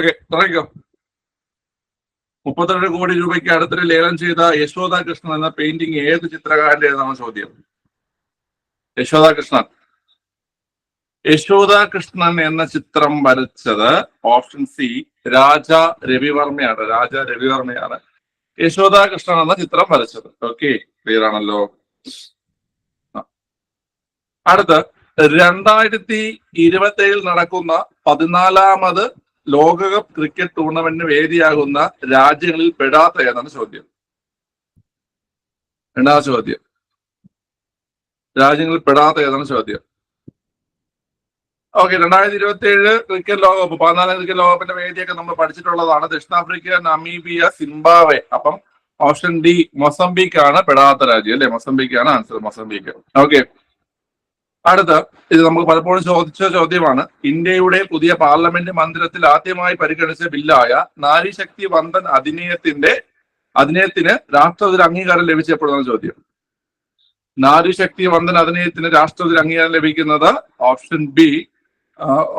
Okay തുടങ്ങിക്കോ. മുപ്പത്തിരണ്ട് കോടി രൂപയ്ക്ക് അടുത്തിടെ ലേലം ചെയ്ത യശോദ കൃഷ്ണൻ എന്ന പെയിന്റിംഗ് ഏത് ചിത്രകാരന്റെ ചോദ്യം? യശോദ കൃഷ്ണൻ. യശോദ കൃഷ്ണൻ എന്ന ചിത്രം വരച്ചത് ഓപ്ഷൻ സി രാജ രവിവർമ്മയാണ്. രാജ രവിവർമ്മയാണ് യശോദ കൃഷ്ണൻ എന്ന ചിത്രം വരച്ചത്. ഓക്കെ ക്ലിയർ ആണല്ലോ. അടുത്ത് രണ്ടായിരത്തി ഇരുപത്തി നടക്കുന്ന പതിനാലാമത് ലോകകപ്പ് ക്രിക്കറ്റ് ടൂർണമെന്റിന് വേദിയാകുന്ന രാജ്യങ്ങളിൽ പെടാത്ത ഏതാണ് ചോദ്യം? രണ്ടാമത്തെ ചോദ്യം. രാജ്യങ്ങളിൽ പെടാത്ത ഏതാണ് ചോദ്യം? ഓക്കെ രണ്ടായിരത്തി ഇരുപത്തി ഏഴ് ക്രിക്കറ്റ് ലോകകപ്പ് പതിനാലാം ക്രിക്കറ്റ് ലോകകപ്പിന്റെ വേദിയൊക്കെ നമ്മൾ പഠിച്ചിട്ടുള്ളതാണ്. ദക്ഷിണാഫ്രിക്ക നമീബിയ സിംബാവെ അപ്പം ഓപ്ഷൻ ഡി മൊസംബിക് ആണ് പെടാത്ത രാജ്യം അല്ലെ? മൊസംബിക് ആണ് ആൻസർ മൊസംബിക് ഓക്കെ. അടുത്ത ഇത് നമുക്ക് പലപ്പോഴും ചോദിച്ച ചോദ്യമാണ്. ഇന്ത്യയുടെ പുതിയ പാർലമെന്റ് മന്ദിരത്തിൽ ആദ്യമായി പരിഗണിച്ച ബില്ലായ നാരീശക്തി വന്ദൻ അധിനയത്തിന്റെ അധിനയത്തിന് രാഷ്ട്രപതി അംഗീകാരം ലഭിച്ചപ്പോഴാണ് ചോദ്യം. നാരീശക്തി വന്ദൻ അധിനയത്തിന് രാഷ്ട്രപതി അംഗീകാരം ലഭിക്കുന്നത് ഓപ്ഷൻ ബി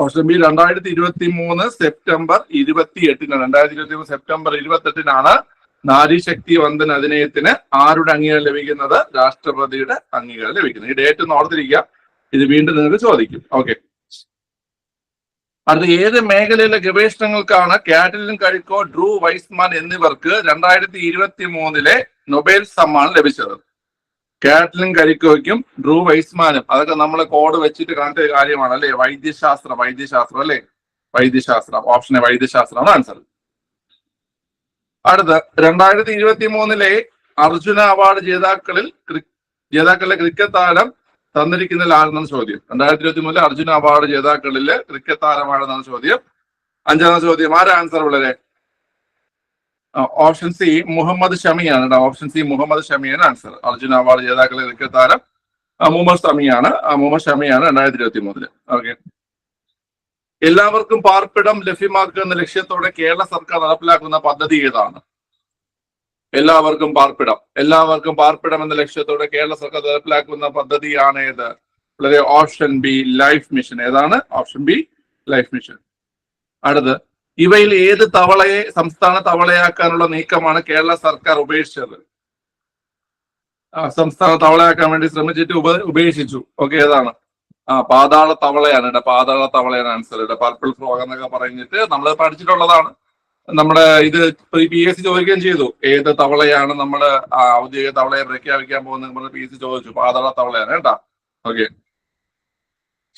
ഓപ്ഷൻ ബി രണ്ടായിരത്തി ഇരുപത്തി മൂന്ന് സെപ്റ്റംബർ ഇരുപത്തി എട്ടിനാണ് രണ്ടായിരത്തി ഇരുപത്തി മൂന്ന് സെപ്റ്റംബർ ഇരുപത്തി എട്ടിനാണ് നാരീശക്തി വന്ദൻ അധിനയത്തിന് ആരുടെ അംഗീകാരം ലഭിക്കുന്നത്? രാഷ്ട്രപതിയുടെ അംഗീകാരം ലഭിക്കുന്നത്. ഈ ഡേറ്റ് ഒന്ന് ഓർത്തിരിക്കുക. ഇത് വീണ്ടും നിങ്ങൾക്ക് ചോദിക്കും. ഓക്കെ അടുത്ത ഏത് മേഖലയിലെ ഗവേഷണങ്ങൾക്കാണ് കാറ്റലിൻ കഴിക്കോ ഡ്രൂ വൈസ്മാൻ എന്നിവർക്ക് രണ്ടായിരത്തി ഇരുപത്തി മൂന്നിലെ നൊബേൽ സമ്മാനം ലഭിച്ചത്? കാറ്റലിൻ കരിക്കോയ്ക്കും ഡ്രൂ വൈസ്മാനും. അതൊക്കെ നമ്മൾ കോഡ് വെച്ചിട്ട് കാണേണ്ട കാര്യമാണ് അല്ലെ? വൈദ്യശാസ്ത്രം വൈദ്യശാസ്ത്രം അല്ലെ? വൈദ്യശാസ്ത്രം. ഓപ്ഷൻ വൈദ്യശാസ്ത്രമാണ് ആൻസർ അടുത്ത രണ്ടായിരത്തി ഇരുപത്തി മൂന്നിലെ അർജുന അവാർഡ് ജേതാക്കളിൽ ജേതാക്കളിലെ ക്രിക്കറ്റ് താരം തന്നിരിക്കുന്നതിൽ ആരെന്നാണ് ചോദ്യം. രണ്ടായിരത്തി ഇരുപത്തി മൂന്നിലെ അർജുന അവാർഡ് ജേതാക്കളിലെ ക്രിക്കറ്റ് താരമാണെന്നാണ് ചോദ്യം. അഞ്ചാമത്തെ ചോദ്യം ആരാ ആൻസർ വളരെ ഓപ്ഷൻ സി മുഹമ്മദ് ഷമിയാണ് ഓപ്ഷൻ സി മുഹമ്മദ് ഷമിയാണ് ആൻസർ അർജുന അവാർഡ് ജേതാക്കളിലെ ക്രിക്കറ്റ് താരം മുഹമ്മദ് ഷമിയാണ്. മുഹമ്മദ് ഷമിയാണ് രണ്ടായിരത്തി ഇരുപത്തി മൂന്നിൽ ഓക്കെ. എല്ലാവർക്കും പാർപ്പിടം ലഭ്യമാക്കുക എന്ന ലക്ഷ്യത്തോടെ കേരള സർക്കാർ നടപ്പിലാക്കുന്ന പദ്ധതി ഏതാണ്? എല്ലാവർക്കും പാർപ്പിടം. എല്ലാവർക്കും പാർപ്പിടം എന്ന ലക്ഷ്യത്തോടെ കേരള സർക്കാർ നടപ്പിലാക്കുന്ന പദ്ധതിയാണ് ഏത് വളരെ ഓപ്ഷൻ ബി ലൈഫ് മിഷൻ. ഏതാണ്? Option B life mission. അടുത്ത് ഇവയിൽ ഏത് തവളയെ സംസ്ഥാന തവളയാക്കാനുള്ള നീക്കമാണ് കേരള സർക്കാർ ഉപേക്ഷിച്ചത്? സംസ്ഥാന തവളയാക്കാൻ വേണ്ടി ശ്രമിച്ചിട്ട് ഉപ ഉപേക്ഷിച്ചു. ഓക്കെ ഏതാണ്? ആ പാതാള തവളയാണ്. ഇവിടെ പാതാള തവളയാണ് ആൻസർ. ഇവിടെ പർപ്പിൾ ഫ്രോഗ് എന്നൊക്കെ പറഞ്ഞിട്ട് നമ്മൾ പഠിച്ചിട്ടുള്ളതാണ്. നമ്മുടെ ഇത് പി എസ് സി ചോദിക്കുകയും ചെയ്തു. ഏത് തവളയാണ് നമ്മൾ ഔദ്യോഗിക തവളയെ പ്രഖ്യാപിക്കാൻ പോകുന്നത് പി എസ് സി ചോദിച്ചു. പാതാള തവളയാണ് കേട്ടാ. ഓക്കെ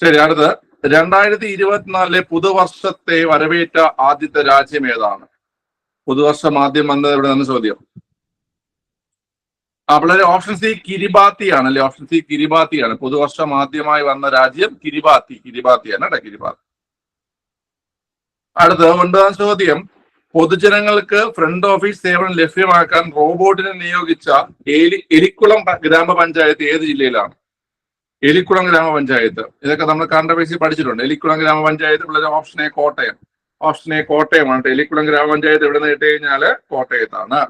ശരി അടുത്ത് രണ്ടായിരത്തി ഇരുപത്തിനാലിലെ പുതുവർഷത്തെ വരവേറ്റ ആദ്യത്തെ രാജ്യം ഏതാണ്? പുതുവർഷം ആദ്യം വന്നത് ഇവിടെ നിന്ന് ചോദ്യം? ആ ഓപ്ഷൻ സി കിരിബാത്തിയാണ് അല്ലെ? ഓപ്ഷൻ സി കിരിബാത്തിയാണ്. പുതുവർഷം ആദ്യമായി വന്ന രാജ്യം കിരിബാത്തി. കിരിബാത്തിയാണ് കേട്ടോ കിരിബാത്തി. അടുത്ത് ഒൻപതാം ചോദ്യം. പൊതുജനങ്ങൾക്ക് ഫ്രണ്ട് ഓഫീസ് സേവനം ലഭ്യമാക്കാൻ റോബോട്ടിനെ നിയോഗിച്ച എലി എലിക്കുളം ഗ്രാമപഞ്ചായത്ത് ഏത് ജില്ലയിലാണ്? എലിക്കുളം ഗ്രാമപഞ്ചായത്ത്. ഇതൊക്കെ നമ്മൾ കണ്ടപേസി പഠിച്ചിട്ടുണ്ട്. എലിക്കുളം ഗ്രാമപഞ്ചായത്ത് ഉള്ളത് option A Kottayam. Option A കോട്ടയമാണ് കേട്ടോ. എലിക്കുളം ഗ്രാമപഞ്ചായത്ത് എവിടെ നിന്ന് കഴിഞ്ഞാൽ കോട്ടയത്താണ്.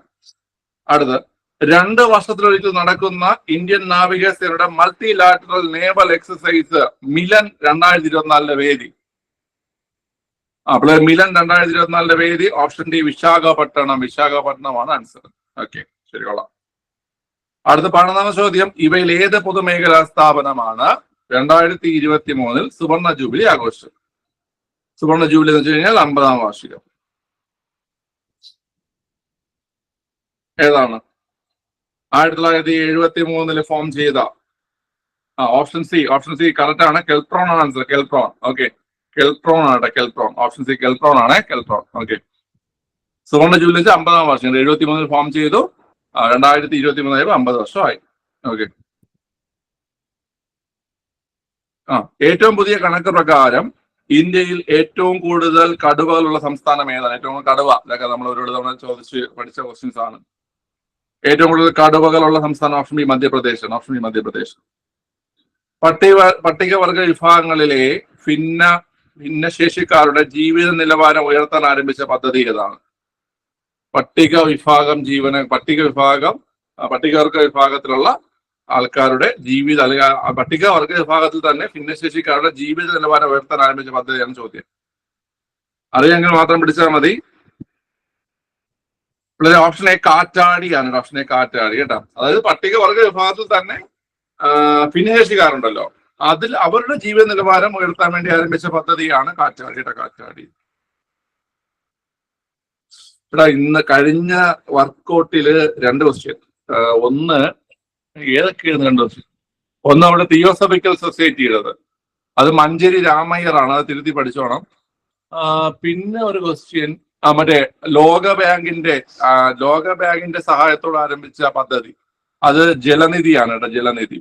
അടുത്ത് രണ്ട് വർഷത്തിലൊരിക്കൽ നടക്കുന്ന ഇന്ത്യൻ നാവികസേനയുടെ multi lateral naval exercise Milan രണ്ടായിരത്തി ഇരുപത്തിനാലിലെ വേദി. അപ്പോൾ മിലൻ രണ്ടായിരത്തി ഇരുപത്തിനാലിന്റെ വേദി ഓപ്ഷൻ ഡി വിശാഖപട്ടണം. വിശാഖപട്ടണമാണ് ആൻസർ ഓക്കെ ശരി കൊള്ളാം. അടുത്ത പതിനൊന്നാം ചോദ്യം. ഇവയിൽ ഏത് പൊതുമേഖലാ സ്ഥാപനമാണ് രണ്ടായിരത്തി ഇരുപത്തി മൂന്നിൽ സുവർണ ജൂബിലി ആഘോഷിച്ചത്? സുവർണ ജൂബിലി എന്ന് വെച്ച് കഴിഞ്ഞാൽ അമ്പതാം വാർഷികം. ഏതാണ്? ആയിരത്തി തൊള്ളായിരത്തി എഴുപത്തി മൂന്നിൽ ഫോം ചെയ്ത. ആ option C option C correct ആണ്. കെൽപ്രോൺ ആണ് ആൻസർ കെൽപ്രോൺ ഓക്കെ കെൽട്രോൺ ആണ് കെൽട്രോൺ ഓപ്ഷൻ സി കെൽട്രോൺ ആണ് കെൽട്രോൺ ഓക്കെ സുവർണ ജൂബിലി വെച്ച് അമ്പതാം വർഷം. എഴുപത്തി മൂന്നിൽ ഫോം ചെയ്തു. രണ്ടായിരത്തി ഇരുപത്തി മൂന്നായപ്പോൾ അമ്പത് വർഷമായി. ഓക്കെ ആ ഏറ്റവും പുതിയ കണക്ക് പ്രകാരം ഇന്ത്യയിൽ ഏറ്റവും കൂടുതൽ കടുവകളുള്ള സംസ്ഥാനം ഏതാണ്? ഏറ്റവും കൂടുതൽ കടുവ. ഇതൊക്കെ നമ്മൾ ഒരുപാട് തവണ ചോദിച്ച് പഠിച്ച ക്വസ്റ്റ്യൻസ് ആണ്. ഏറ്റവും കൂടുതൽ കടുവകളുള്ള സംസ്ഥാനം ഓപ്ഷൻ ബി മധ്യപ്രദേശ് ആണ്. Option B Madhya Pradesh. പട്ടിക പട്ടികവർഗ വിഭാഗങ്ങളിലെ ഭിന്ന ഭിന്നശേഷിക്കാരുടെ ജീവിത നിലവാരം ഉയർത്താൻ ആരംഭിച്ച പദ്ധതി ഏതാണ്? പട്ടിക വിഭാഗം ജീവന പട്ടിക വിഭാഗം പട്ടികവർഗ വിഭാഗത്തിലുള്ള ആൾക്കാരുടെ ജീവിത അല്ലെങ്കിൽ പട്ടികവർഗ വിഭാഗത്തിൽ തന്നെ ഭിന്നശേഷിക്കാരുടെ ജീവിത നിലവാരം ഉയർത്താൻ ആരംഭിച്ച പദ്ധതിയാണ് ചോദ്യം. അറിയാമെങ്കിൽ മാത്രം പിടിച്ചാൽ മതി. ഓപ്ഷൻ എ കാറ്റാടിയാണ് ഓപ്ഷൻ എ കാറ്റാടി കേട്ടോ. അതായത് പട്ടികവർഗ വിഭാഗത്തിൽ തന്നെ ഭിന്നശേഷിക്കാരുണ്ടല്ലോ. അതിൽ അവരുടെ ജീവിത നിലവാരം ഉയർത്താൻ വേണ്ടി ആരംഭിച്ച പദ്ധതിയാണ് കാറ്റാടിയുടെ കാറ്റാടി. ഇവിടെ ഇന്ന് കഴിഞ്ഞ വർക്കൗട്ടിൽ രണ്ട് ക്വസ്റ്റ്യൻ ഒന്ന് ഏതൊക്കെയാണ് രണ്ട് ക്വസ്റ്റ്യൻ ഒന്ന് അവിടെ തിയോസഫിക്കൽ സൊസൈറ്റിയുടേത് അത് മഞ്ചേരി രാമയ്യറാണ് അത് തിരുത്തി പഠിച്ചോണം. പിന്നെ ഒരു ക്വസ്റ്റ്യൻ മറ്റേ ലോക ബാങ്കിന്റെ ലോക ബാങ്കിന്റെ സഹായത്തോടെ ആരംഭിച്ച പദ്ധതി. അത് ജലനിധിയാണ് കേട്ടോ ജലനിധി.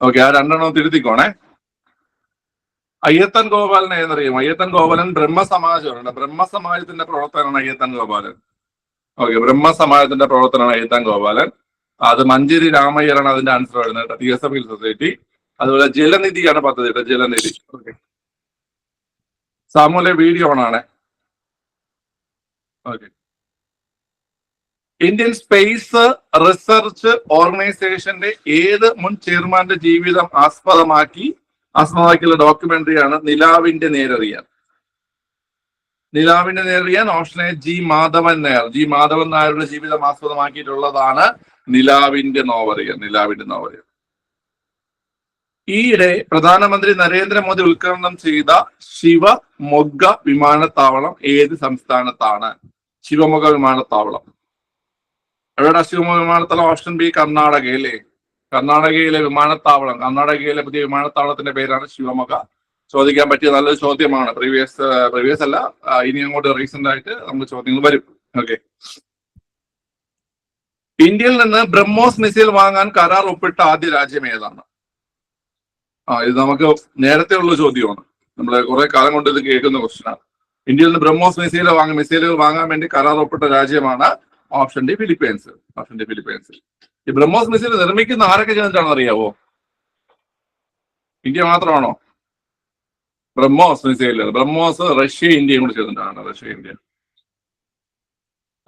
ഓക്കെ ആ രണ്ടെണ്ണം തിരുത്തിക്കോണേ. അയ്യത്തൻ ഗോപാലൻ ഏതറിയും? അയ്യത്തൻ ഗോപാലൻ ബ്രഹ്മസമാജമാണ് ബ്രഹ്മസമാജത്തിന്റെ പ്രവർത്തനമാണ് അയ്യത്തൻ ഗോപാലൻ. ഓക്കെ ബ്രഹ്മസമാജത്തിന്റെ പ്രവർത്തനമാണ് അയ്യത്തൻ ഗോപാലൻ. അത് മഞ്ചേരി രാമയ്യരാണ് അതിന്റെ ആൻസർ വരുന്നത് കേട്ടോ. തിയോസഫിക്കൽ സൊസൈറ്റി അതുപോലെ ജലനിധിയാണ് പദ്ധതി കേട്ടോ ജലനിധി. ഓക്കെ സാമൂലെ വീഡിയോ ഓണാണ് ഓക്കെ ഇന്ത്യൻ സ്പേസ് റിസർച്ച് ഓർഗനൈസേഷന്റെ ഏത് മുൻ ചെയർമാന്റെ ജീവിതം ആസ്പദമാക്കി ആസ്പദമാക്കിയുള്ള ഡോക്യുമെന്ററിയാണ് നിലാവിന്റെ നേരറിയാൻ. നിലാവിന്റെ നേരറിയാൻ option G Madhavan Nair. G Madhavan നായരുടെ ജീവിതം ആസ്പദമാക്കിയിട്ടുള്ളതാണ് നിലാവിന്റെ നോവറിയൻ നിലാവിന്റെ നോവറിയൻ ഈയിടെ പ്രധാനമന്ത്രി നരേന്ദ്രമോദി ഉദ്ഘാടനം ചെയ്ത ശിവമൊഗ്ഗ വിമാനത്താവളം ഏത് സംസ്ഥാനത്താണ്? ശിവമൊഗ്ഗ വിമാനത്താവളം. ശിവമൊഗ്ഗ വിമാനത്താവളം ഓപ്ഷൻ ബി കർണാടകയിലെ? കർണാടകയിലെ വിമാനത്താവളം. കർണാടകയിലെ പുതിയ വിമാനത്താവളത്തിന്റെ പേരാണ് ശിവമൊഗ ചോദിക്കാൻ പറ്റിയ നല്ലൊരു ചോദ്യമാണ്. പ്രീവിയസ് പ്രീവിയസ് അല്ല. ഇനി അങ്ങോട്ട് റീസെന്റ് ആയിട്ട് നമുക്ക് ചോദ്യങ്ങൾ വരും. ഓക്കെ ഇന്ത്യയിൽ നിന്ന് ബ്രഹ്മോസ് മിസൈൽ വാങ്ങാൻ കരാർ ഒപ്പിട്ട ആദ്യ രാജ്യം ഏതാണ്? ആ ഇത് നമുക്ക് നേരത്തെ ഉള്ള ചോദ്യമാണ്. നമ്മൾ കുറെ കാലം കൊണ്ട് ഇത് കേൾക്കുന്ന ക്വസ്റ്റ്യനാണ് ഇന്ത്യയിൽ നിന്ന് ബ്രഹ്മോസ് മിസൈൽ വാങ്ങാൻ മിസൈലുകൾ വാങ്ങാൻ വേണ്ടി കരാർ ഒപ്പിട്ട രാജ്യമാണ് option D Philippines option D Philippines. ഈ ബ്രഹ്മോസ് മിസൈൽ നിർമ്മിക്കുന്ന ആരൊക്കെ ചെയ്തിട്ടാണെന്ന് അറിയാവോ? ഇന്ത്യ മാത്രമാണോ? ബ്രഹ്മോസ് മിസൈൽ ബ്രഹ്മോസ് റഷ്യ ഇന്ത്യയും കൂടി ചെയ്തിട്ടാണ് റഷ്യ ഇന്ത്യ.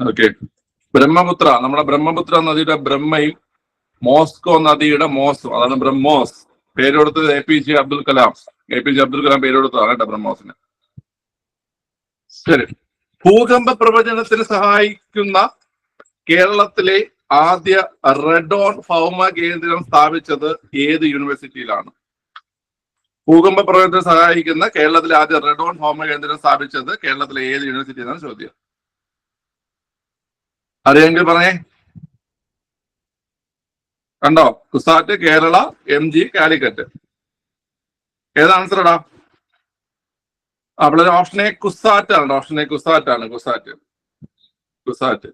ഓക്കെ. ബ്രഹ്മപുത്ര. നമ്മുടെ ബ്രഹ്മപുത്ര നദിയുടെ ബ്രഹ്മയും മോസ്കോ നദിയുടെ മോസ്കോ അതാണ് ബ്രഹ്മോസ്. പേര് കൊടുത്തത് A P J Abdul Kalam. A P J Abdul Kalam പേരെടുത്തതാണ് കേട്ടോ ബ്രഹ്മോസിന്. ശരി. ഭൂകമ്പ പ്രവചനത്തിന് സഹായിക്കുന്ന കേരളത്തിലെ ആദ്യ റെഡോൺ ഭൗമ കേന്ദ്രം സ്ഥാപിച്ചത് ഏത് യൂണിവേഴ്സിറ്റിയിലാണ്? ഭൂകമ്പ പ്രവചനത്തിന് സഹായിക്കുന്ന കേരളത്തിലെ ആദ്യ റെഡോൺ ഭൗമ കേന്ദ്രം സ്ഥാപിച്ചത് കേരളത്തിലെ ഏത് യൂണിവേഴ്സിറ്റിയിലാണ്? ചോദ്യം. അറിയെങ്കിൽ പറഞ്ഞേ. കണ്ടോ? CUSAT Kerala M G Calicut. ഏതാണ് ആൻസർ ഇടാ അവിടെ ഓപ്ഷൻ എ കുസാറ്റ് ആണ് ഓപ്ഷൻ എ കുസാറ്റ് ആണ് കുസാറ്റ്. കുസാറ്റ്.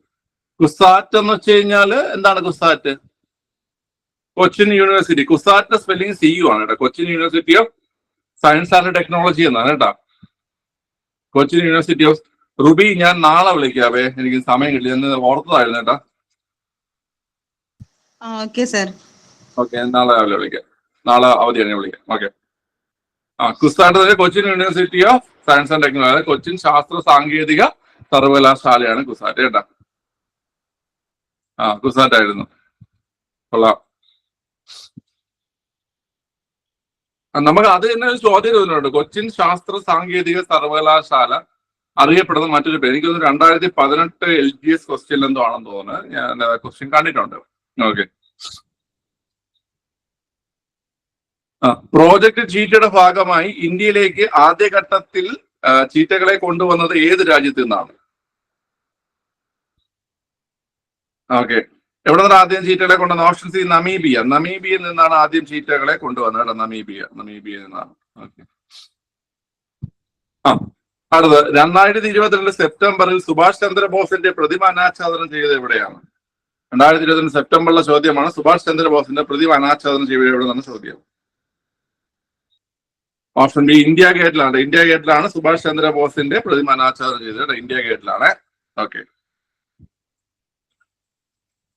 കുസാറ്റ് എന്ന് വെച്ച് കഴിഞ്ഞാൽ എന്താണ് CUSAT Cochin university CUSAT spelling C U ആണ് കേട്ടോ. Cochin university of science and technology എന്നാണ് കേട്ടോ. കൊച്ചിൻ യൂണിവേഴ്സിറ്റി ഓഫ് റുബി ഞാൻ നാളെ വിളിക്കാവേ എനിക്ക് സമയം കിട്ടി. എന്ന് ഓർത്തതായിരുന്നു കേട്ടോ. ഓക്കെ സർ ഓക്കെ നാളെ രാവിലെ വിളിക്കാം. നാളെ അവധിയാണ് ഞാൻ വിളിക്കാം. ഓക്കെ ആ CUSAT Cochin university of science and technology Cochin ശാസ്ത്ര സാങ്കേതിക സർവകലാശാലയാണ് കുസാറ്റ് കേട്ടോ. ആ കുസാറ്റ് ആയിരുന്നു കൊള്ളാം നമുക്ക് അത് തന്നെ ഒരു ചോദ്യം ചോദിച്ചിട്ടുണ്ട് കൊച്ചിൻ ശാസ്ത്ര സാങ്കേതിക സർവകലാശാല അറിയപ്പെടുന്ന മറ്റൊരു പേര്. എനിക്ക് തോന്നുന്നു രണ്ടായിരത്തി പതിനെട്ട് എൽ ജി എസ് ക്വസ്റ്റ്യൻ എന്തോ ആണെന്ന് തോന്നുന്നു. ഞാൻ ക്വസ്റ്റ്യൻ കണ്ടിട്ടുണ്ട്. ഓക്കെ പ്രോജക്ട് ചീറ്റയുടെ ഭാഗമായി ഇന്ത്യയിലേക്ക് ആദ്യഘട്ടത്തിൽ ചീറ്റകളെ കൊണ്ടുവന്നത് ഏത് രാജ്യത്തു നിന്നാണ്? ഓക്കെ എവിടെ നിന്നാണ് ആദ്യം ചീറ്റകളെ കൊണ്ടുവന്ന ഓപ്ഷൻ സി നമീബിയ. നമീബിയയിൽ നിന്നാണ് ആദ്യം ചീറ്റകളെ കൊണ്ടുവന്നത് നമീബിയ. നമീബിയയിൽ നിന്നാണ്. ഓക്കെ ആ അടുത്ത് രണ്ടായിരത്തി ഇരുപത്തിരണ്ട് സെപ്റ്റംബറിൽ സുഭാഷ് ചന്ദ്രബോസിന്റെ പ്രതിമ അനാച്ഛാദനം ചെയ്തത് എവിടെയാണ്? രണ്ടായിരത്തി ഇരുപത്തിരണ്ട് സെപ്റ്റംബറിലെ ചോദ്യമാണ് സുഭാഷ് ചന്ദ്രബോസിന്റെ പ്രതിമ അനാച്ഛാദനം ചെയ്തത് എവിടെ നിന്നാണ് ചോദ്യം? ഓപ്ഷൻ ബി ഇന്ത്യ ഗേറ്റിലാണ്. ഇന്ത്യ ഗേറ്റിലാണ് സുഭാഷ് ചന്ദ്രബോസിന്റെ പ്രതിമ അനാച്ഛാദനം ചെയ്തത് ഇന്ത്യ ഗേറ്റിലാണ്. ഓക്കെ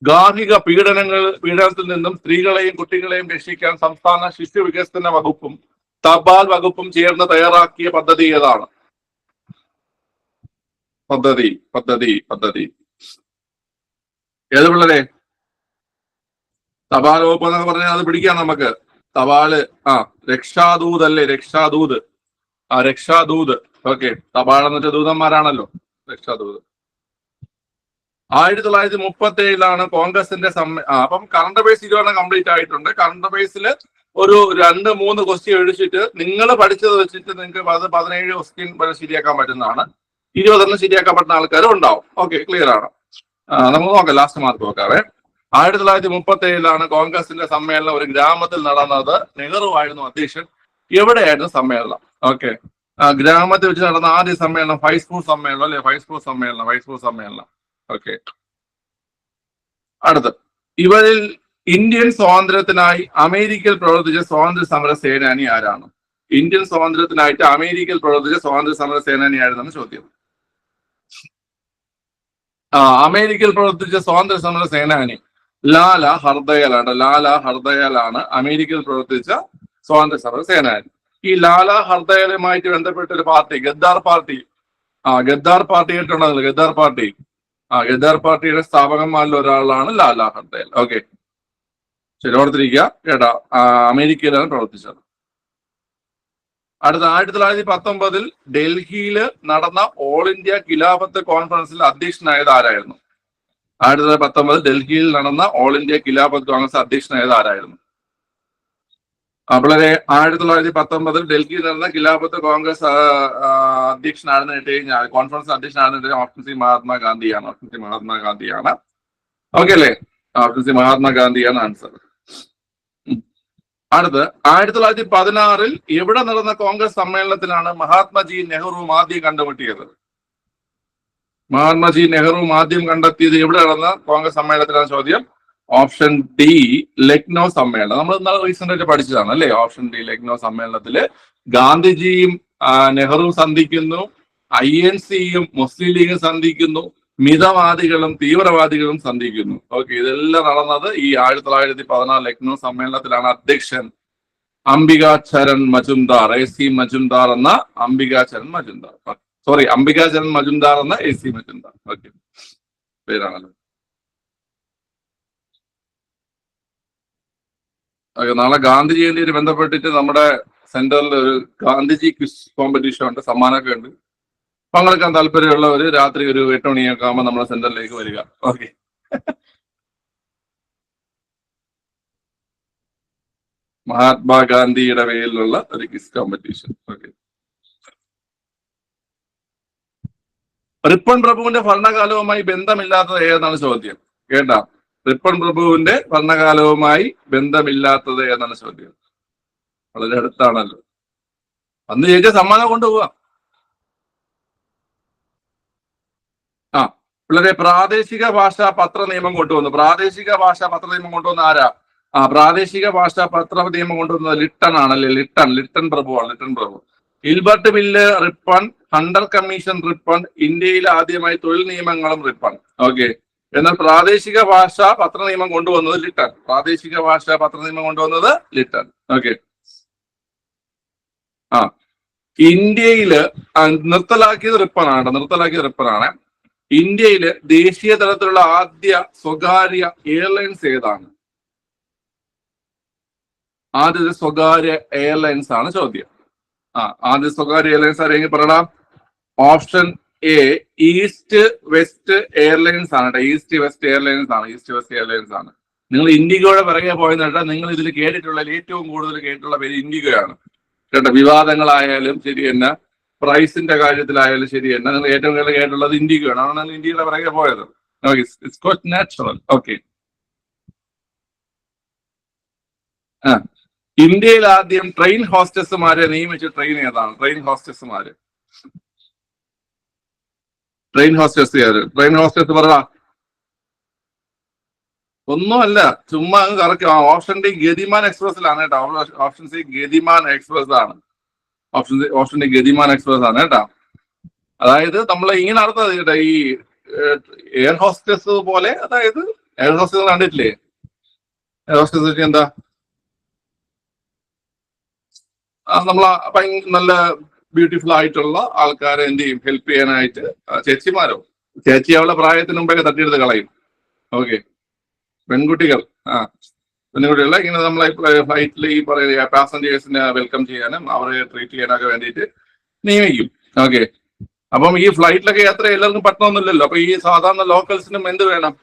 ഗാർഹിക പീഡനങ്ങൾ പീഡനത്തിൽ നിന്നും സ്ത്രീകളെയും കുട്ടികളെയും രക്ഷിക്കാൻ സംസ്ഥാന ശിശു വികസന വകുപ്പും തപാൽ വകുപ്പും ചേർന്ന് തയ്യാറാക്കിയ പദ്ധതി ഏതാണ്? പദ്ധതി പദ്ധതി പദ്ധതി. ഏത് പിള്ളേരെ? തപാൽ വകുപ്പ് എന്നൊക്കെ പറഞ്ഞാൽ അത് പിടിക്കാം നമുക്ക്. തപാൽ ആ രക്ഷാദൂത് അല്ലേ? രക്ഷാദൂത്. ആ രക്ഷാദൂത്. ഓക്കെ. തപാൽ എന്നിട്ട് ദൂതന്മാരാണല്ലോ. രക്ഷാദൂതൻ ആയിരത്തി തൊള്ളായിരത്തി മുപ്പത്തി ഏഴിലാണ് കോൺഗ്രസിന്റെ സമ്മേ അപ്പം കറണ്ട് ബേസ് ഇരുപതെണ്ണം കംപ്ലീറ്റ് ആയിട്ടുണ്ട്. കറണ്ട് ബേസിൽ ഒരു രണ്ട് മൂന്ന് ക്വസ്റ്റ്യൻ ഒഴിച്ചിട്ട് നിങ്ങൾ പഠിച്ചത് വെച്ചിട്ട് നിങ്ങൾക്ക് അത് പതിനേഴ് ക്വസ്റ്റ്യൻ വരെ ശരിയാക്കാൻ പറ്റുന്നതാണ്. ഇരുപതെണ്ണം ശരിയാക്കാൻ പറ്റുന്ന ആൾക്കാരും ഉണ്ടാവും. ഓക്കെ ക്ലിയർ ആണ്. നമുക്ക് നോക്കാം ലാസ്റ്റ് മാർക്ക് നോക്കാവേ. ആയിരത്തി തൊള്ളായിരത്തി മുപ്പത്തി ഏഴിലാണ് കോൺഗ്രസിന്റെ സമ്മേളനം ഒരു ഗ്രാമത്തിൽ നടന്നത്. നെഹ്റു ആയിരുന്നു അധ്യക്ഷൻ. എവിടെയായിരുന്നു സമ്മേളനം? ഓക്കെ ഗ്രാമത്തിൽ വെച്ച് നടന്ന ആദ്യ സമ്മേളനം ഫൈസ്പൂർ സമ്മേളനം അല്ലെ? ഫൈസ്പൂർ സമ്മേളനം ഫൈസ്പൂർ സമ്മേളനം. ഓക്കെ അടുത്ത ഇവരിൽ ഇന്ത്യൻ സ്വാതന്ത്ര്യത്തിനായി അമേരിക്കയിൽ പ്രവർത്തിച്ച സ്വാതന്ത്ര്യ സമര സേനാനി ആരാണ്? ഇന്ത്യൻ സ്വാതന്ത്ര്യത്തിനായിട്ട് അമേരിക്കയിൽ പ്രവർത്തിച്ച സ്വാതന്ത്ര്യ സമര സേനാനി ആരെന്നാണ് ചോദ്യം. ആ അമേരിക്കയിൽ പ്രവർത്തിച്ച സ്വാതന്ത്ര്യ സമര സേനാനി ലാല ഹർദയാലാണ് ലാല ഹർദയാലാണ് അമേരിക്കയിൽ പ്രവർത്തിച്ച സ്വാതന്ത്ര്യ സമര സേനാനി. ഈ ലാല ഹർദയാലുമായിട്ട് ബന്ധപ്പെട്ട ഒരു പാർട്ടി ഗദ്ദാർ പാർട്ടി. ആ ഗദ്ദാർ പാർട്ടി കേട്ടിട്ടുണ്ടല്ലോ ഗദ്ദാർ പാർട്ടി. ആ ഗദ്ദാർ പാർട്ടിയുടെ സ്ഥാപകന്മാരിൽ ഒരാളാണ് ലാലാ ഹർദേൽ. ഓക്കെ ശരി ഓർത്തിരിക്കുക. കേട്ടാ. അമേരിക്കയിലാണ് പ്രവർത്തിച്ചത്. അടുത്ത ആയിരത്തി തൊള്ളായിരത്തി പത്തൊമ്പതിൽ ഡൽഹിയിൽ നടന്ന ഓൾ ഇന്ത്യ ഖിലാഫത്ത് കോൺഫറൻസിൽ അധ്യക്ഷനായത് ആരായിരുന്നു? ആയിരത്തി തൊള്ളായിരത്തി പത്തൊമ്പതിൽ ഡൽഹിയിൽ നടന്ന ഓൾ ഇന്ത്യ ഖിലാഫത്ത് കോൺഗ്രസ് അധ്യക്ഷനായത് ആരായിരുന്നു? വളരെ ആയിരത്തി തൊള്ളായിരത്തി പത്തൊമ്പതിൽ ഡൽഹിയിൽ നടന്ന ഖിലാഫത്ത് കോൺഗ്രസ് അധ്യക്ഷനാണെന്ന് ഇട്ട് കഴിഞ്ഞാൽ കോൺഫറൻസ് അധ്യക്ഷനാണെന്ന് ഓപ്ഷൻ സി മഹാത്മാഗാന്ധിയാണ് ഓപ്ഷൻ സി മഹാത്മാഗാന്ധിയാണ്. ഓക്കെ അല്ലേ? ഓപ്ഷൻ സി മഹാത്മാഗാന്ധിയാണ് ആൻസർ അടുത്ത് ആയിരത്തി തൊള്ളായിരത്തി പതിനാറിൽ എവിടെ നടന്ന കോൺഗ്രസ് സമ്മേളനത്തിലാണ് മഹാത്മാജി നെഹ്റുവും ആദ്യം കണ്ടുമുട്ടിയത്? മഹാത്മാജി നെഹ്റുവും ആദ്യം കണ്ടെത്തിയത് എവിടെ നടന്ന കോൺഗ്രസ് സമ്മേളനത്തിലാണ് ചോദ്യം? ഓപ്ഷൻ ഡി ലക്നോ സമ്മേളനം. നമ്മൾ ഇന്നലെ റീസെന്റ് ആയിട്ട് പഠിച്ചതാണ് അല്ലേ? ഓപ്ഷൻ ഡി ലക്നോ സമ്മേളനത്തിൽ ഗാന്ധിജിയും നെഹ്റു നെഹ്റുവും സന്ധിക്കുന്നു ഐ എൻ സിയും മുസ്ലിം ലീഗും സന്ധിക്കുന്നു മിതവാദികളും തീവ്രവാദികളും സന്ധിക്കുന്നു. ഓക്കെ ഇതെല്ലാം നടന്നത് ഈ ആയിരത്തി തൊള്ളായിരത്തി പതിനാറ് ലക്നൗ സമ്മേളനത്തിലാണ് അധ്യക്ഷൻ അംബികാചരൺ മജുംദാർ എ സി മജുംദാർ എന്ന അംബികാചരൺ മജുംദാർ. സോറി അംബികാചരൺ മജുംദാർ എന്ന എ സി മജുംദാർ. ഓക്കെ പേരാണല്ലോ. നാളെ ഗാന്ധി ജയന്തിയുമായി ബന്ധപ്പെട്ടിട്ട് നമ്മുടെ സെന്ററിൽ ഒരു ഗാന്ധിജി ക്വിസ് കോമ്പറ്റീഷൻ ഉണ്ട് സമ്മാനമൊക്കെ ഉണ്ട്. പങ്കെടുക്കാൻ താല്പര്യമുള്ളവർ രാത്രി ഒരു എട്ട് മണിയൊക്കെ ആകുമ്പോൾ നമ്മുടെ സെന്ററിലേക്ക് വരിക. ഓക്കെ. മഹാത്മാഗാന്ധിയുടെ പേരിലുള്ള ഒരു ക്വിസ് കോമ്പറ്റീഷൻ. ഓക്കെ. റിപ്പൺ പ്രഭുവിന്റെ ഭരണകാലവുമായി ബന്ധമില്ലാത്തത് ഏതെന്നാണ് ചോദ്യം? കേട്ടാ? റിപ്പൺ പ്രഭുവിന്റെ ഭരണകാലവുമായി ബന്ധമില്ലാത്തത് എന്നാണ് ചോദ്യം വളരെ അടുത്താണല്ലോ. അന്ന് ജയിച്ച സമ്മാനം കൊണ്ടുപോവാം. ആ പിള്ളേരെ പ്രാദേശിക ഭാഷാ പത്ര നിയമം കൊണ്ടുവന്നു. പ്രാദേശിക ഭാഷാ പത്ര നിയമം കൊണ്ടുവന്ന ആരാ? ആ പ്രാദേശിക ഭാഷാ പത്ര നിയമം കൊണ്ടുവന്നത് ലിട്ടൺ ആണല്ലേ? ലിട്ടൺ ലിട്ടൺ പ്രഭുവാണ് ലിട്ടൺ പ്രഭു. Ilbert bill Ripon Hunter commission Ripon ഇന്ത്യയിൽ ആദ്യമായി തൊഴിൽ നിയമങ്ങളും റിപ്പൺ. ഓക്കെ. എന്നാൽ പ്രാദേശിക ഭാഷ പത്ര നിയമം കൊണ്ടുവന്നത് ലിട്ടൺ പ്രാദേശിക ഭാഷ പത്ര നിയമം കൊണ്ടുവന്നത് ലിട്ടൺ ഓക്കെ. ആ. ഇന്ത്യയിൽ നിർത്തലാക്കിയത് റിപ്പനാണ് നിർത്തലാക്കിയത് റിപ്പനാണ്. ഇന്ത്യയിൽ ദേശീയ തലത്തിലുള്ള ആദ്യ സ്വകാര്യ എയർലൈൻസ് ഏതാണ്? ആദ്യത്തെ സ്വകാര്യ എയർലൈൻസ് ആണ് ചോദ്യം. ആ ആദ്യ സ്വകാര്യ എയർലൈൻസ് ആരെങ്കിൽ പറയണം? Option A east west airlines ആണ് കേട്ടോ ഈസ്റ്റ് വെസ്റ്റ് എയർലൈൻസ് ആണ്. ഈസ്റ്റ് വെസ്റ്റ് എയർലൈൻസ് ആണ്. നിങ്ങൾ ഇൻഡിഗോയുടെ പിറകെ പോയെന്ന് കേട്ടാൽ നിങ്ങൾ ഇതിൽ കേട്ടിട്ടുള്ള ഏറ്റവും കൂടുതൽ കേട്ടിട്ടുള്ള പേര് ഇൻഡിഗോയാണ് കേട്ടോ വിവാദങ്ങളായാലും ശരി തന്നെ പ്രൈസിന്റെ കാര്യത്തിലായാലും ശരി തന്നെ നിങ്ങൾ ഏറ്റവും കൂടുതൽ കേട്ടുള്ളത് ഇൻഡിഗോയാണ് അതാണ് ഇന്ത്യയുടെ പിറകെ പോയത്. ഓക്കെ നാച്ചുറൽ ഓക്കെ ആ ഇന്ത്യയിൽ ആദ്യം ട്രെയിൻ ഹോസ്റ്റസുമാരെ നിയമിച്ച ട്രെയിൻ ഏതാണ്? ട്രെയിൻ ഹോസ്റ്റസുമാര് ട്രെയിൻ ഹോസ്റ്റസ് ട്രെയിൻ ഹോസ്റ്റസ് പറ ഒന്നുമല്ല ചുമ്മാ അങ്ങ് കറക്റ്റ് ഓപ്ഷൻ ഡി ഗതിമാൻ എക്സ്പ്രസിലാണ് കേട്ടോ. ഓപ്ഷൻ സി ഗതിമാൻ എക്സ്പ്രസ് ആണ് option C option D Gatiman express ആണ് കേട്ടോ. അതായത് നമ്മൾ ഇങ്ങനെ നടത്തുന്നത് കേട്ടോ ഈ എയർ ഹോസ്റ്റസ് പോലെ അതായത് എയർ ഹോസ്റ്റസ് കണ്ടിട്ടില്ലേ? എയർ ഹോസ്റ്റസ് എന്താ? നമ്മൾ നല്ല ബ്യൂട്ടിഫുൾ ആയിട്ടുള്ള ആൾക്കാരെ എന്ത് ചെയ്യും? ഹെൽപ്പ് ചെയ്യാനായിട്ട് ചേച്ചിമാരോ? ചേച്ചി അവളെ പ്രായത്തിന് മുമ്പേ തട്ടിയെടുത്ത് കളയും. ഓക്കെ പെൺകുട്ടികൾ ആ പെൺകുട്ടികളെ ഇങ്ങനെ നമ്മളെ ഫ്ലൈറ്റിൽ ഈ പറയുന്ന പാസഞ്ചേഴ്സിനെ വെൽക്കം ചെയ്യാനും അവരെ ട്രീറ്റ് ചെയ്യാനൊക്കെ വേണ്ടിയിട്ട് നിയമിക്കും. ഓക്കെ അപ്പം ഈ ഫ്ലൈറ്റിലൊക്കെ യാത്ര എല്ലാവർക്കും പറ്റണമെന്നില്ലല്ലോ അപ്പൊ ഈ സാധാരണ ലോക്കൽസിനും എന്ത് വേണം?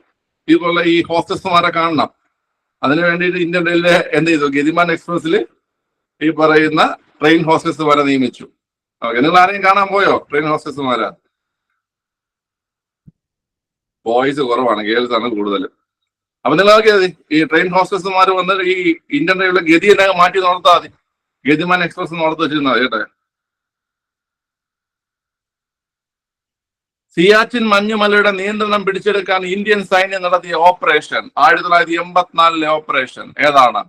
ഇതുപോലെ ഈ ഹോസ്റ്റസ്മാരെ കാണണം. അതിനു വേണ്ടിയിട്ട് ഇന്ത്യൻ റെയിൽവേ എന്ത് ചെയ്തു? ഗതിമാൻ എക്സ്പ്രസ്സിൽ ഈ പറയുന്ന ട്രെയിൻ ഹോസ്റ്റസ്മാരെ നിയമിച്ചു. ഓക്കെ നിങ്ങൾ ആരെയും കാണാൻ പോയോ? ട്രെയിൻ ഹോസ്റ്റസ്മാരെ ബോയ്സ് കുറവാണ് ഗേൾസ് ആണ് കൂടുതൽ അപ്പൊ നിങ്ങൾ നോക്കിയാൽ മതി? ഈ ട്രെയിൻ ഹോസ്റ്റസ്മാർ വന്ന് ഈ ഇന്ത്യൻ റെയിൽവേ ഗതി എന്നാ മാറ്റി നടത്താ മതി. ഗതിമാൻ എക്സ്പ്രസ് നടത്തി വെച്ചിരുന്നാ കേട്ടെ. സിയാച്ചിൻ മഞ്ഞുമലയുടെ നിയന്ത്രണം പിടിച്ചെടുക്കാൻ ഇന്ത്യൻ സൈന്യം നടത്തിയ ഓപ്പറേഷൻ ആയിരത്തി തൊള്ളായിരത്തി എൺപത്തിനാലിലെ ഓപ്പറേഷൻ ഏതാണ്?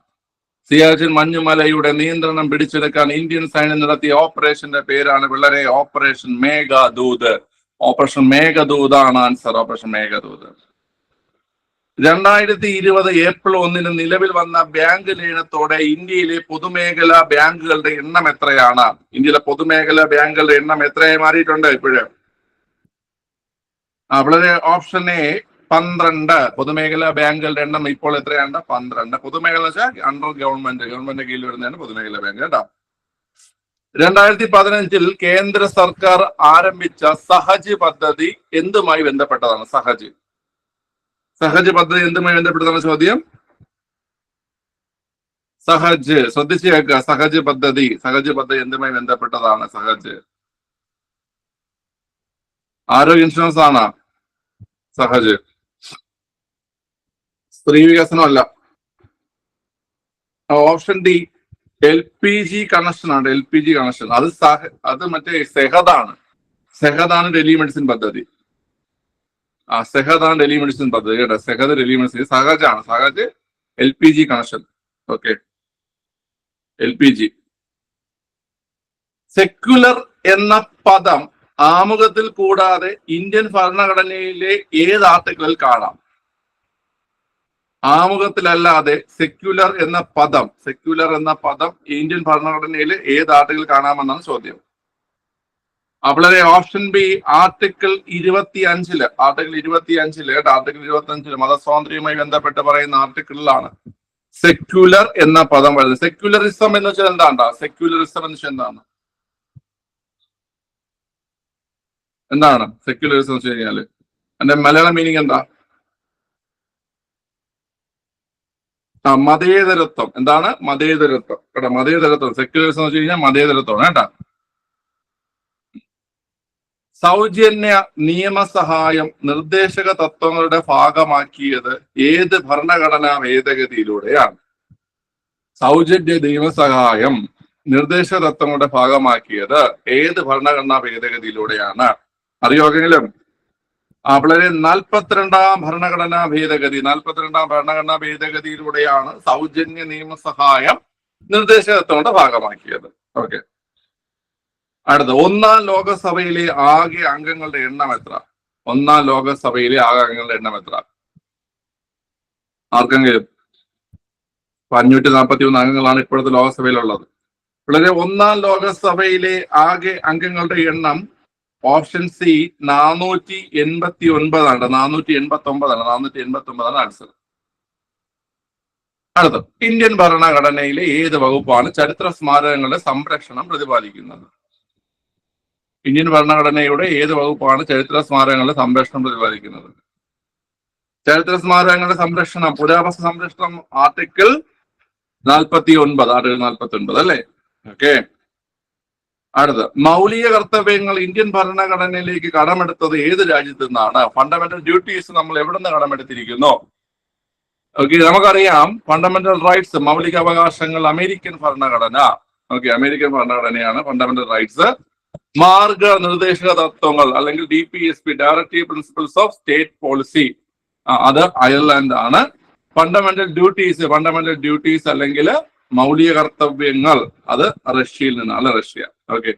സിയാച്ചിൻ മഞ്ഞുമലയുടെ നിയന്ത്രണം പിടിച്ചെടുക്കാൻ ഇന്ത്യൻ സൈന്യം നടത്തിയ ഓപ്പറേഷന്റെ പേരാണ് വളരെ ഓപ്പറേഷൻ മേഘദൂത്. ഓപ്പറേഷൻ മേഘദൂതാണ് ആൻസർ. ഓപ്പറേഷൻ മേഘദൂത്. രണ്ടായിരത്തി ഇരുപത് ഏപ്രിൽ ഒന്നിന് നിലവിൽ വന്ന ബാങ്ക് ലയനത്തോടെ ഇന്ത്യയിലെ പൊതുമേഖലാ ബാങ്കുകളുടെ എണ്ണം എത്രയാണ്? ഇന്ത്യയിലെ പൊതുമേഖലാ ബാങ്കുകളുടെ എണ്ണം എത്രയായി മാറിയിട്ടുണ്ട് ഇപ്പോഴും? വളരെ ഓപ്ഷൻ എ പന്ത്രണ്ട്. പൊതുമേഖലാ ബാങ്കുകളുടെ എണ്ണം ഇപ്പോൾ എത്രയാണ്? പന്ത്രണ്ട്. പൊതുമേഖല വെച്ചാൽ അണ്ടർ ഗവൺമെന്റ് ഗവൺമെന്റ് കീഴിൽ വരുന്നതാണ് പൊതുമേഖലാ ബാങ്ക് കേട്ടോ. രണ്ടായിരത്തി പതിനഞ്ചിൽ കേന്ദ്ര സർക്കാർ ആരംഭിച്ച സഹജ് പദ്ധതി എന്തുമായി ബന്ധപ്പെട്ടതാണ്? സഹജ്. സഹജ് പദ്ധതി എന്തുമായി ബന്ധപ്പെട്ടതാണ് ചോദ്യം? സഹജ്. ശ്രദ്ധിച്ചു കേൾക്കുക. സഹജ് പദ്ധതി. സഹജ് പദ്ധതി എന്തുമായി ബന്ധപ്പെട്ടതാണ്? സഹജ്. ആരോഗ്യ ഇൻഷുറൻസ് ആണ്? സഹജ്. സ്ത്രീ വികസനമല്ല. Option D L P G connection ആണ് എൽ പി ജി കണക്ഷൻ അത് സഹ അത് മറ്റേ സെഹദാണ് സെഹദാണ് ടെലിമെഡിസിൻ പദ്ധതി. ആ സെഹദാണ് ടെലിമെഡിസിൻ പദ്ധതി കേട്ടോ. Sehat telemedicine സഹജാണ് Sahaj L P G connection okay L P G. Secular എന്ന പദം ആമുഖത്തിൽ കൂടാതെ ഇന്ത്യൻ ഭരണഘടനയിലെ ഏത് ആർട്ടിക്കിളിൽ കാണാം? ആമുഖത്തിലല്ലാതെ സെക്യുലർ എന്ന പദം സെക്യുലർ എന്ന പദം ഇന്ത്യൻ ഭരണഘടനയിൽ ഏത് ആർട്ടിക്കിൾ കാണാമെന്നാണ് ചോദ്യം. വളരെ ഓപ്ഷൻ ബി ആർട്ടിക്കിൾ ഇരുപത്തി അഞ്ചിൽ ആർട്ടിക്കിൾ ഇരുപത്തി അഞ്ചിൽ ആർട്ടിക്കിൾ ഇരുപത്തി അഞ്ചിൽ മതസ്വാതന്ത്ര്യവുമായി ബന്ധപ്പെട്ട് പറയുന്ന ആർട്ടിക്കിളിലാണ് സെക്യുലർ എന്ന പദം വരുന്നത്. സെക്യുലറിസം എന്ന് വെച്ചാൽ എന്താണ്ടാ? സെക്യുലറിസം എന്ന് വെച്ചാൽ എന്താണ്? എന്താണ് സെക്യുലറിസം എന്ന് വെച്ച് കഴിഞ്ഞാൽ? എന്റെ മലയാളം മീനിങ് എന്താ? ആ മതേതരത്വം. എന്താണ്? മതേതരത്വം. കേട്ടോ മതേതരത്വം. സെക്യുലറിസം എന്ന് വെച്ച് കഴിഞ്ഞാൽ മതേതരത്വമാണ് കേട്ടോ. സൗജന്യ നിയമസഹായം നിർദ്ദേശക തത്വങ്ങളുടെ ഭാഗമാക്കിയത് ഏത് ഭരണഘടനാ ഭേദഗതിയിലൂടെയാണ്? സൗജന്യ നിയമസഹായം നിർദ്ദേശക തത്വങ്ങളുടെ ഭാഗമാക്കിയത് ഏത് ഭരണഘടനാ ഭേദഗതിയിലൂടെയാണ്? അറിയുമെങ്കിലും വളരെ നാൽപ്പത്തിരണ്ടാം ഭരണഘടനാ ഭേദഗതി നാൽപ്പത്തിരണ്ടാം ഭരണഘടനാ ഭേദഗതിയിലൂടെയാണ് സൗജന്യ നിയമസഹായം നിർദ്ദേശക തത്വങ്ങളുടെ ഭാഗമാക്കിയത്. ഓക്കെ അടുത്ത ഒന്നാം ലോകസഭയിലെ ആകെ അംഗങ്ങളുടെ എണ്ണം എത്ര? ഒന്നാം ലോകസഭയിലെ ആകെ അംഗങ്ങളുടെ എണ്ണം എത്ര? ആർക്കെങ്കിലും? അഞ്ഞൂറ്റി നാൽപ്പത്തി ഒന്ന് അംഗങ്ങളാണ് ഇപ്പോഴത്തെ ലോകസഭയിലുള്ളത്. വളരെ ഒന്നാം ലോകസഭയിലെ ആകെ അംഗങ്ങളുടെ എണ്ണം ഓപ്ഷൻ സി നാനൂറ്റി എൺപത്തി ഒൻപതാണ് നാനൂറ്റി എൺപത്തി ഒമ്പതാണ് നാനൂറ്റി എൺപത്തി ഒമ്പതാണ് ആൻസർ അടുത്ത ഇന്ത്യൻ ഭരണഘടനയിലെ ഏത് വകുപ്പാണ് ചരിത്ര സ്മാരകങ്ങളുടെ സംരക്ഷണം പ്രതിപാദിക്കുന്നത്? ഇന്ത്യൻ ഭരണഘടനയുടെ ഏത് വകുപ്പാണ് ചരിത്ര സ്മാരകങ്ങളുടെ സംരക്ഷണം പ്രതിപാദിക്കുന്നത്? ചരിത്ര സ്മാരകങ്ങളുടെ സംരക്ഷണം പുരാവസ്തു സംരക്ഷണം ആർട്ടിക്കിൾ നാൽപ്പത്തി ഒൻപത് ആർട്ടിക്കിൾ നാൽപ്പത്തി ഒൻപത് അല്ലേ? ഓക്കെ അടുത്ത് മൗലിക കർത്തവ്യങ്ങൾ ഇന്ത്യൻ ഭരണഘടനയിലേക്ക് കടമെടുത്തത് ഏത് രാജ്യത്തു നിന്നാണ്? ഫണ്ടമെന്റൽ ഡ്യൂട്ടീസ് നമ്മൾ എവിടെ നിന്ന് കടമെടുത്തിരിക്കുന്നു? ഓക്കെ നമുക്കറിയാം ഫണ്ടമെന്റൽ റൈറ്റ്സ് മൗലിക അവകാശങ്ങൾ അമേരിക്കൻ ഭരണഘടന. ഓക്കെ അമേരിക്കൻ ഭരണഘടനയാണ് ഫണ്ടമെന്റൽ റൈറ്റ്സ് മാർഗ നിർദ്ദേശക തത്വങ്ങൾ അല്ലെങ്കിൽ D P S P directive principles of state policy അത് അയർലാൻഡ് ആണ്. ഫണ്ടമെന്റൽ ഡ്യൂട്ടീസ് ഫണ്ടമെന്റൽ ഡ്യൂട്ടീസ് അല്ലെങ്കിൽ മൗലിക കർത്തവ്യങ്ങൾ അത് റഷ്യയിൽ നിന്നാണ് Russia. Okay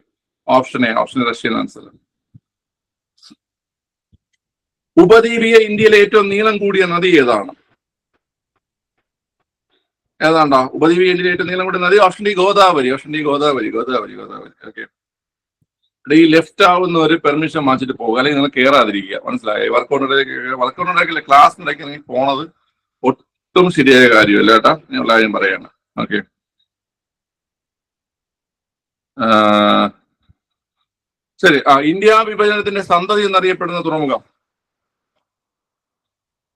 option A option Russian answer ഉപദ്വീപീയ ഇന്ത്യയിലെ ഏറ്റവും നീളം കൂടിയ നദി ഏതാണ്? ഏതാണ്ടോ? ഉപദ്വീപീയ ഇന്ത്യയിലെ ഏറ്റവും നീളം കൂടിയ നദി? Option D Godavari. Option D Godavari. Godavari Godavari. Okay ഈ ലെഫ്റ്റ് ആവുന്ന ഒരു പെർമിഷൻ വാങ്ങിച്ചിട്ട് പോകുക അല്ലെങ്കിൽ നിങ്ങൾ കയറാതിരിക്കുക മനസ്സിലായി? വർക്കൗട്ടിലേക്ക് ക്ലാസ് ക്ലാസ്സിനിടയ്ക്ക് നിങ്ങൾ പോണത് ഒട്ടും ശരിയായ കാര്യമല്ല കേട്ടാ. ഞാൻ എല്ലാവരും പറയാണ് ഓക്കെ ശരി. ആ ഇന്ത്യ വിഭജനത്തിന്റെ സന്തതി എന്നറിയപ്പെടുന്ന തുറമുഖം.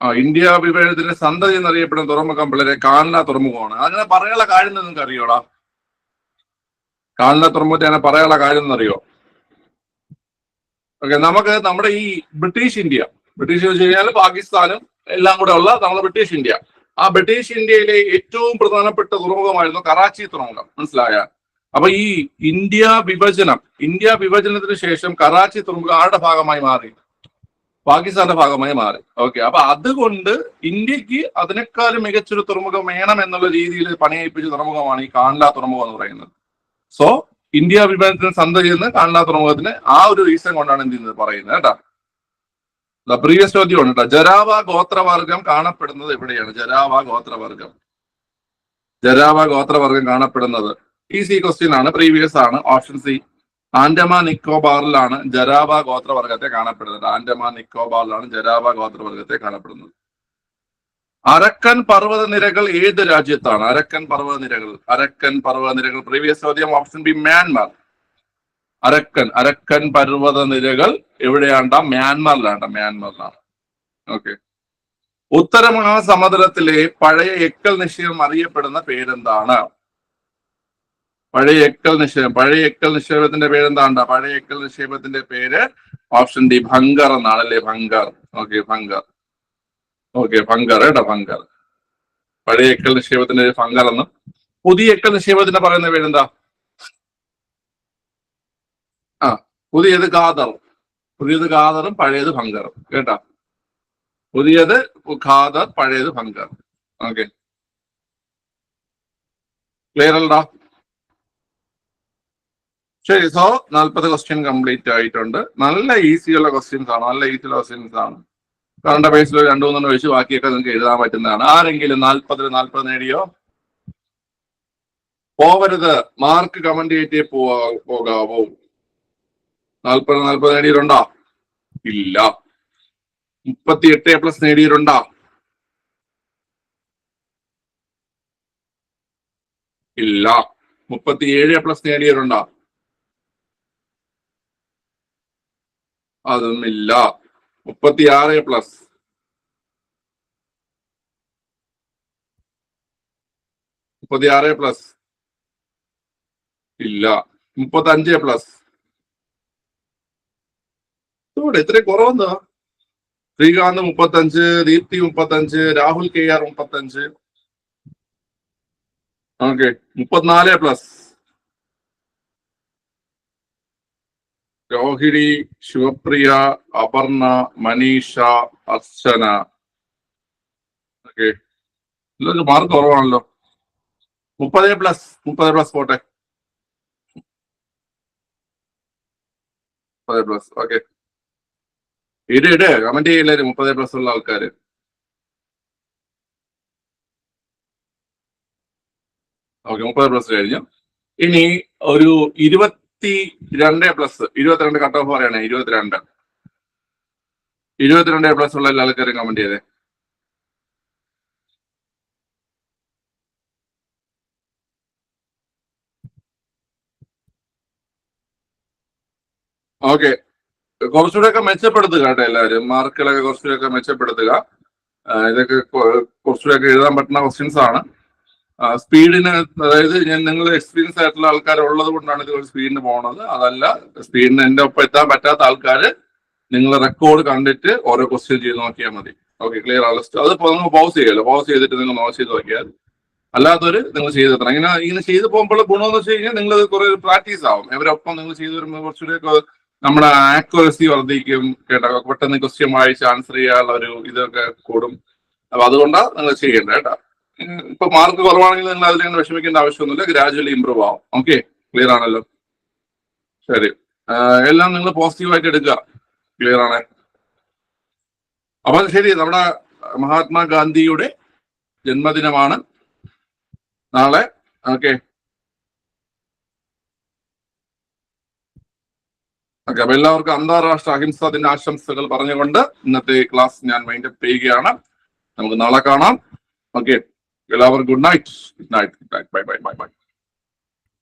ആ ഇന്ത്യ വിഭജനത്തിന്റെ സന്തതി എന്നറിയപ്പെടുന്ന തുറമുഖം പിള്ളേരെ കാനല തുറമുഖമാണ്. അങ്ങനെ പറയാനുള്ള കാര്യം നിങ്ങൾക്ക് അറിയോടാ കാനല തുറമുഖത്തെ അങ്ങനെ പറയാനുള്ള കാര്യം എന്നറിയോ ഓക്കെ നമുക്ക് നമ്മുടെ ഈ ബ്രിട്ടീഷ് ഇന്ത്യ. ബ്രിട്ടീഷ് വെച്ച് കഴിഞ്ഞാൽ പാകിസ്ഥാനും എല്ലാം കൂടെ ഉള്ള നമ്മുടെ ബ്രിട്ടീഷ് ഇന്ത്യ. ആ ബ്രിട്ടീഷ് ഇന്ത്യയിലെ ഏറ്റവും പ്രധാനപ്പെട്ട തുറമുഖമായിരുന്നു കറാച്ചി തുറമുഖം. മനസ്സിലായ? അപ്പൊ ഈ ഇന്ത്യ വിഭജനം ഇന്ത്യ വിഭജനത്തിന് ശേഷം കറാച്ചി തുറമുഖം ആരുടെ ഭാഗമായി മാറി? പാകിസ്ഥാന്റെ ഭാഗമായി മാറി. ഓക്കെ അപ്പൊ അതുകൊണ്ട് ഇന്ത്യയ്ക്ക് അതിനേക്കാളും മികച്ചൊരു തുറമുഖം വേണം എന്നുള്ള രീതിയിൽ പണിയപ്പിച്ച തുറമുഖമാണ് ഈ കാൺല തുറമുഖം എന്ന് പറയുന്നത്. സോ ഇന്ത്യ വിഭജനത്തിന് സന്ധി എന്ന് കാൺല തുറമുഖത്തിന് ആ ഒരു റീസൺ കൊണ്ടാണ് എന്ത് ചെയ്യുന്നത് പറയുന്നത് കേട്ടാ. പ്രീവിയസ് ചോദ്യം ഉണ്ട് കേട്ടോ. ജരാവ ഗോത്രവർഗം കാണപ്പെടുന്നത് എവിടെയാണ്? ജരാവ ഗോത്രവർഗം. ജരാവ ഗോത്രവർഗം കാണപ്പെടുന്നത് ഈസി ക്വസ്റ്റ്യൻ ആണ് പ്രീവിയസ് ആണ് ഓപ്ഷൻ സി ആൻഡമാൻ നിക്കോബാറിലാണ് ജരാബ ഗോത്രവർഗത്തെ കാണപ്പെടുന്നത്. ആൻഡമാൻ നിക്കോബാറിലാണ് ജരാബ ഗോത്രവർഗത്തെ കാണപ്പെടുന്നത്. അരക്കൻ പർവത നിരകൾ ഏത് രാജ്യത്താണ്? അരക്കൻ പർവത നിരകൾ അരക്കൻ പർവത നിരകൾ പ്രീവിയസ് ചോദ്യം option B Myanmar Arakan Arakan പർവത നിരകൾ എവിടെയാണ്ട? മ്യാൻമാറിലാണ്ട മ്യാൻമാറിലാണ് ഓക്കെ ഉത്തര മഹാസമുദ്രത്തിലെ പഴയ എക്കൽ നിശ്ചയം അറിയപ്പെടുന്ന പേരെന്താണ്? പഴയ എക്കൽ നിക്ഷേപം പഴയ എക്കൽ നിക്ഷേപത്തിന്റെ പേര് എന്താണ്ട പഴയ എക്കൽ നിക്ഷേപത്തിന്റെ പേര് ഓപ്ഷൻ ഡി ഭങ്കർ എന്നാണ് അല്ലേ ഭങ്കർ? ഓക്കെ ഭങ്കർ. ഓക്കെ ഭങ്കർ കേട്ടോ ഭങ്കർ. പഴയ എക്കൽ നിക്ഷേപത്തിന്റെ പേര് ഭങ്കർ എന്നും. പുതിയ എക്കൽ നിക്ഷേപത്തിന്റെ പറയുന്ന പേരെന്താ? ആ പുതിയത് ഖാദർ. പുതിയത് ഖാദറും പഴയത് ഭങ്കറും കേട്ടാ. പുതിയത് ഖാദർ പഴയത് ഭങ്കർ. ഓക്കെ. ക്ലിയർ അല്ലടാ? ശരി സോ നാൽപ്പത് ക്വസ്റ്റ്യൻ കംപ്ലീറ്റ് ആയിട്ടുണ്ട്. നല്ല ഈസിയുള്ള ക്വസ്റ്റ്യൻസ് ആണ് നല്ല ഈസിയുള്ള ക്വസ്റ്റ്യൻസ് ആണ്. കറണ്ട് ബേസിൽ രണ്ടു മൂന്നെണ്ണം ഒഴിച്ച് ബാക്കിയൊക്കെ നിങ്ങൾക്ക് എഴുതാൻ പറ്റുന്നതാണ്. ആരെങ്കിലും നാൽപ്പതിൽ നാൽപ്പത് നേടിയോ? പോവരുത് മാർക്ക് കമന്റ് ചെയ്തിട്ട് പോകാവോ? നാൽപ്പത് നാൽപ്പത് നേടിയിട്ടുണ്ടോ? ഇല്ല. മുപ്പത്തി എട്ട് എ പ്ലസ് നേടിയിട്ടുണ്ടോ? ഇല്ല. മുപ്പത്തി ഏഴ് എ പ്ലസ് നേടിയിട്ടുണ്ടോ? അതും ഇല്ല മുപ്പത്തി ആറ് പ്ലസ് മുപ്പത്തി ആറ് എ പ്ലസ് ഇല്ല. മുപ്പത്തി അഞ്ച് എ പ്ലസ് ഇവിടെ ഇത്രയും കുറവെന്താ ശ്രീകാന്ത് മുപ്പത്തഞ്ച് ദീപ്തി മുപ്പത്തഞ്ച് രാഹുൽ കെ ആർ മുപ്പത്തഞ്ച്. ഓക്കെ. മുപ്പത്തിനാല് പ്ലസ് രോഹിണി ശിവപ്രിയ അപർണ മനീഷ അർച്ചന. ഓക്കെ. എല്ലാവർക്കും മാർക്ക് കുറവാണല്ലോ. മുപ്പത് പ്ലസ് മുപ്പത് പ്ലസ് പോട്ടെ. മുപ്പത് പ്ലസ് ഓക്കെ. ഇട് ഇട്. കമന്റ് ചെയ്യില്ലേ മുപ്പത് പ്ലസ് ഉള്ള ആൾക്കാര്. ഓക്കെ മുപ്പത് പ്ലസ് കഴിഞ്ഞു. ഇനി ഒരു ഇരുപത്തി രണ്ട് പ്ലസ് ഇരുപത്തിരണ്ട് കട്ട് ഓഫ് പറയണേ ഇരുപത്തിരണ്ട്. ഇരുപത്തിരണ്ട് പ്ലസ് ഉള്ള എല്ലാ ആൾക്കാരും കമന്റ് ചെയ്തേ. ഓക്കെ കുറച്ചുകൂടെയൊക്കെ മെച്ചപ്പെടുത്തുക കേട്ടോ എല്ലാവരും. മാർക്കുകളൊക്കെ കുറച്ചുകൂടെയൊക്കെ മെച്ചപ്പെടുത്തുക. ആ, ഇതൊക്കെ കുറച്ചുകൂടെ കുറച്ചുകൂടെയൊക്കെ എഴുതാൻ പറ്റുന്ന ക്വസ്റ്റ്യൻസ് ആണ്. സ്പീഡിന് അതായത് ഞാൻ നിങ്ങൾ എക്സ്പീരിയൻസ് ആയിട്ടുള്ള ആൾക്കാർ ഉള്ളത് കൊണ്ടാണ് ഇത് സ്പീഡിന് പോണത്. അതല്ല സ്പീഡിന് എന്റെ ഒപ്പം എത്താൻ പറ്റാത്ത ആൾക്കാർ നിങ്ങൾ റെക്കോർഡ് കണ്ടിട്ട് ഓരോ ക്വസ്റ്റ്യൻ ചെയ്ത് നോക്കിയാൽ മതി. ഓക്കെ ക്ലിയർ ആണ് അത് നിങ്ങൾ പൗസ് ചെയ്യുമല്ലോ പൗസ് ചെയ്തിട്ട് നിങ്ങൾ നോട്ട് ചെയ്ത് നോക്കിയാൽ അല്ലാത്തൊരു നിങ്ങൾ ചെയ്ത് തരണം. ഇങ്ങനെ ഇങ്ങനെ ചെയ്ത് പോകുമ്പോൾ ഗുണമെന്ന് വെച്ച് കഴിഞ്ഞാൽ നിങ്ങൾ കുറെ പ്രാക്ടീസ് ആവും. ഇവരൊപ്പം നിങ്ങൾ ചെയ്തു വരുമ്പോൾ കുറച്ചുകൂടെ നമ്മുടെ ആക്യുറസി വർദ്ധിക്കും. കേട്ടോ? പെട്ടെന്ന് ക്വസ്റ്റ്യൻ വായിച്ച് ആൻസർ ചെയ്യാനുള്ള ഒരു ഇതൊക്കെ കൂടും. അപ്പൊ അതുകൊണ്ടാണ് നിങ്ങൾ ചെയ്യേണ്ടത് കേട്ടോ. ഇപ്പൊ മാർക്ക് കുറവാണെങ്കിൽ നിങ്ങൾ അതിലിങ്ങനെ വിഷമിക്കേണ്ട ആവശ്യമൊന്നുമില്ല. ഗ്രാജുവലി ഇമ്പ്രൂവ് ആവും. ഓക്കെ ക്ലിയർ ആണല്ലോ? ശരി. എല്ലാം നിങ്ങൾ പോസിറ്റീവായിട്ട് എടുക്കുക. ക്ലിയർ ആണ്? അപ്പൊ ശരി. നമ്മുടെ മഹാത്മാഗാന്ധിയുടെ ജന്മദിനമാണ് നാളെ. ഓക്കെ ഓക്കെ അപ്പൊ എല്ലാവർക്കും അന്താരാഷ്ട്ര അഹിംസാ ദിന ആശംസകൾ പറഞ്ഞുകൊണ്ട് ഇന്നത്തെ ക്ലാസ് ഞാൻ വൈൻഡപ്പ് ചെയ്യുകയാണ്. നമുക്ക് നാളെ കാണാം. ഓക്കെ എല്ലാവർക്കും good night good night bye bye bye bye